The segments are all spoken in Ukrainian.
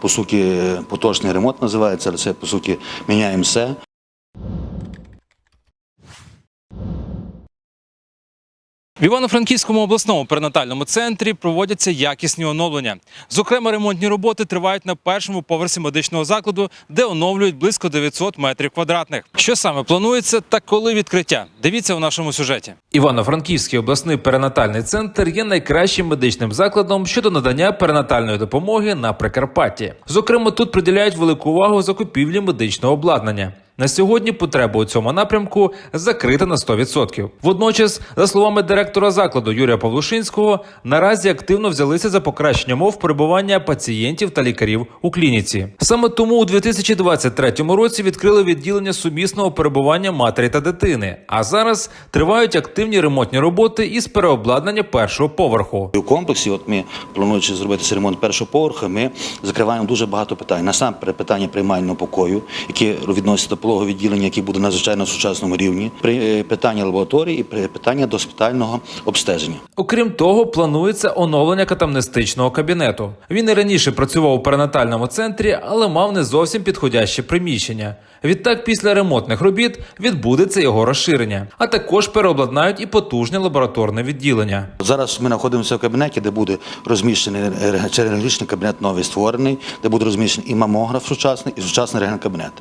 По суті, поточний ремонт називається, але це по суті міняємо все. В Івано-Франківському обласному перинатальному центрі проводяться якісні оновлення. Зокрема, ремонтні роботи тривають на першому поверсі медичного закладу, де оновлюють близько 900 метрів квадратних. Що саме планується та коли відкриття? Дивіться у нашому сюжеті. Івано-Франківський обласний перинатальний центр є найкращим медичним закладом щодо надання перинатальної допомоги на Прикарпатті. Зокрема, тут приділяють велику увагу закупівлі медичного обладнання. На сьогодні потреба у цьому напрямку закрита на 100%. Водночас, за словами директора закладу Юрія Павлушинського, наразі активно взялися за покращення мов перебування пацієнтів та лікарів у клініці. Саме тому у 2023 році відкрили відділення сумісного перебування матері та дитини. А зараз тривають активні ремонтні роботи із переобладнання першого поверху. У комплексі, от ми плануючи зробити ремонт першого поверху, ми закриваємо дуже багато питань. Насамперед питання приймального покою, яке відноситься до пологового відділення, який буде надзвичайно сучасному рівні, при е, питання лабораторії і при питання доспітального обстеження. Окрім того, планується оновлення катамнестичного кабінету. Він і раніше працював у перинатальному центрі, але мав не зовсім підходяще приміщення. Відтак, після ремонтних робіт відбудеться його розширення, а також переобладнають і потужне лабораторне відділення. Зараз ми знаходимося в кабінеті, де буде розміщений рентгенологічний кабінет новий створений, де буде розміщений і мамограф сучасний, і сучасний рентген-кабінет.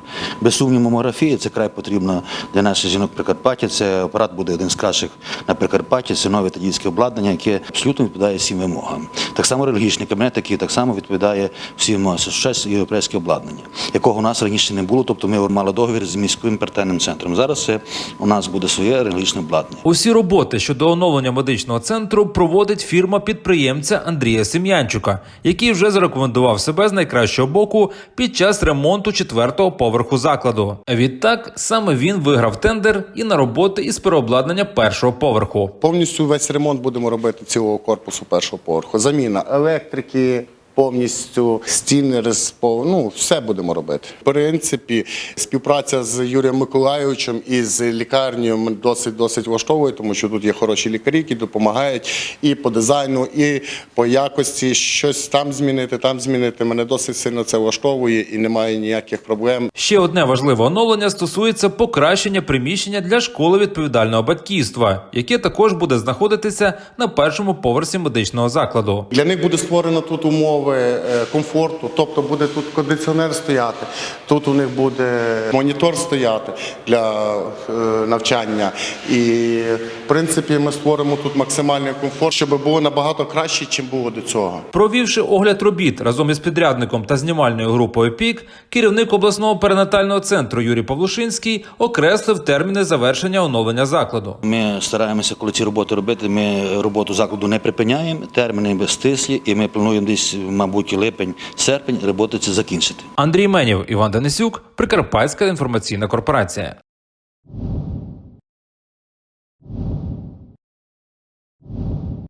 Без сумніву, мамографія це край потрібно для наших жінок Прикарпаття. Це апарат буде один з кращих на Прикарпатті. Це нове тадійське обладнання, яке абсолютно відповідає всім вимогам. Так само рентгенологічний кабінет, який так само відповідає всім вимогам. Це європейське обладнання, якого у нас раніше не було. Тобто ми мали договір з міським пертельним центром. Зараз це у нас буде своє рентгенологічне обладнання. Усі роботи щодо оновлення медичного центру проводить фірма підприємця Андрія Сем'янчука, який вже зарекомендував себе з найкращого боку під час ремонту четвертого поверху закладу. Відтак саме він виграв тендер і на роботи із переобладнання першого поверху. Повністю весь ремонт будемо робити цілого корпусу першого поверху. Заміна електрики. Повністю стіни розпов... ну, все будемо робити. В принципі, співпраця з Юрієм Миколайовичем і з лікарнею досить досить влаштовує, тому що тут є хороші лікарі, які допомагають і по дизайну, і по якості щось там змінити, там змінити. Мене досить сильно це влаштовує і немає ніяких проблем. Ще одне важливе оновлення стосується покращення приміщення для школи відповідального батьківства, яке також буде знаходитися на першому поверсі медичного закладу. Для них буде створено тут умови е, комфорту, тобто буде тут кондиціонер стояти, тут у них буде монітор стояти для е, навчання. І в принципі ми створимо тут максимальний комфорт, щоб було набагато краще, ніж було до цього. Провівши огляд робіт разом із підрядником та знімальною групою ПІК, керівник обласного перинатального центру Юрій Павлушинський окреслив терміни завершення оновлення закладу. Ми стараємося, коли ці роботи робити. Ми роботу закладу не припиняємо, терміни стислі, і ми плануємо десь, мабуть, липень, серпень роботи це закінчити. Андрій Менєв, Іван Денисюк, Прикарпатська інформаційна корпорація.